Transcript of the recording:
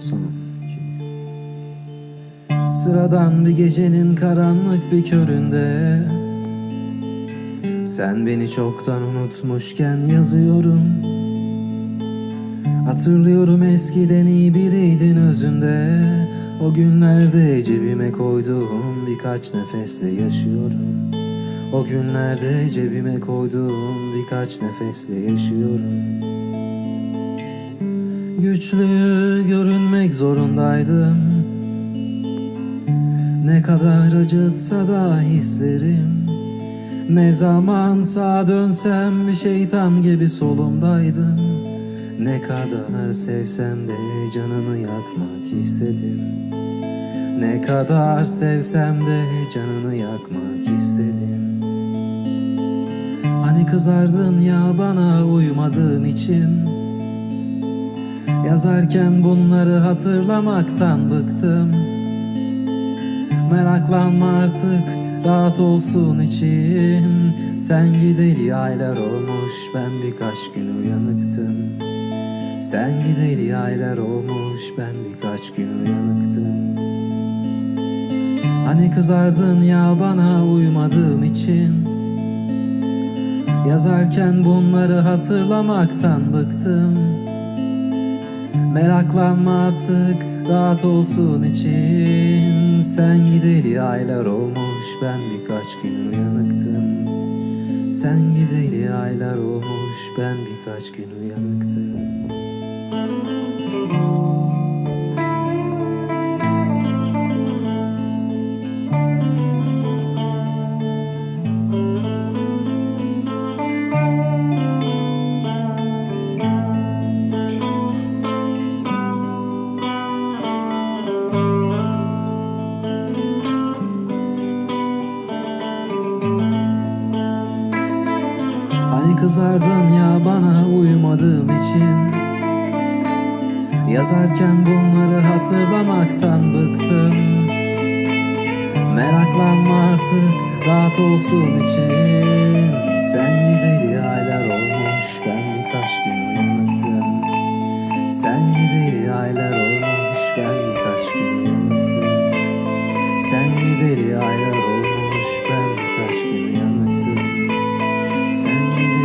Son. Sıradan bir gecenin karanlık bir köründe. Sen beni çoktan unutmuşken yazıyorum. Hatırlıyorum eskiden iyi biriydin özünde. O günlerde cebime koyduğum birkaç nefesle yaşıyorum. O günlerde cebime koyduğum birkaç nefesle yaşıyorum Güçlü görünmek zorundaydım. Ne kadar acıtsa da hislerim. Ne zaman sağa dönsem şeytan gibi solumdaydın Ne kadar sevsem de canını yakmak istedim. Ne kadar sevsem de canını yakmak istedim. Hani kızardın ya bana uymadığım için Yazarken bunları hatırlamaktan bıktım. Meraklanma artık rahat olsun için. Sen gideli aylar olmuş ben birkaç gün uyanıktım. Sen gideli aylar olmuş ben birkaç gün uyanıktım. Hani kızardın ya bana uymadığım için? Yazarken bunları hatırlamaktan bıktım Meraklanma artık rahat olsun için. Sen gideli aylar olmuş ben birkaç gün uyanıktım. Sen gideli aylar olmuş ben birkaç gün uyanıktım Hani kızardın ya bana uymadığım için. Yazarken bunları hatırlamaktan bıktım. Meraklanma artık rahat olsun için. Sen gideli aylar olmuş ben birkaç gün uyanıktım. Sen gideli aylar olmuş ben birkaç gün uyanıktım. Sen gideli aylar olmuş ben birkaç gün uyanıktım. Sunday.